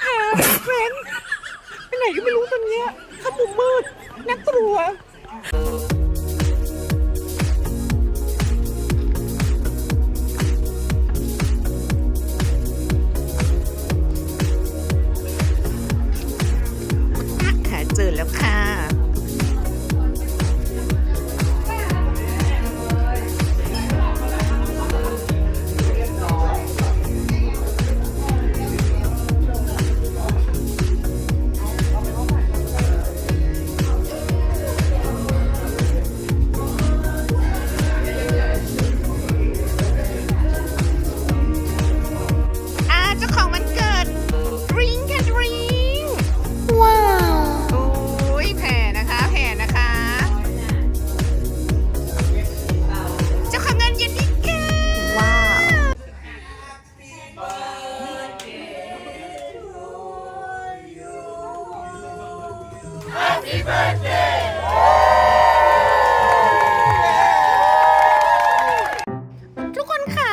แพ้เว้นไปไหนก็ไม่รู้ตอนเนี้ยข้ามุมมืดน่ากลัวค่ะเจอแล้วค่ะ ทุกคนคะ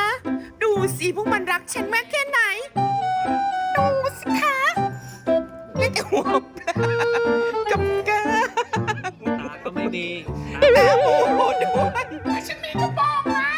ดูสิพวกมันรักฉันมากแค่ไหน ดูสิคะเล่นแต่หัวปลากับกาตาก็ไม่ดีตาโมโหด้วยฉันมีกระบอกนะ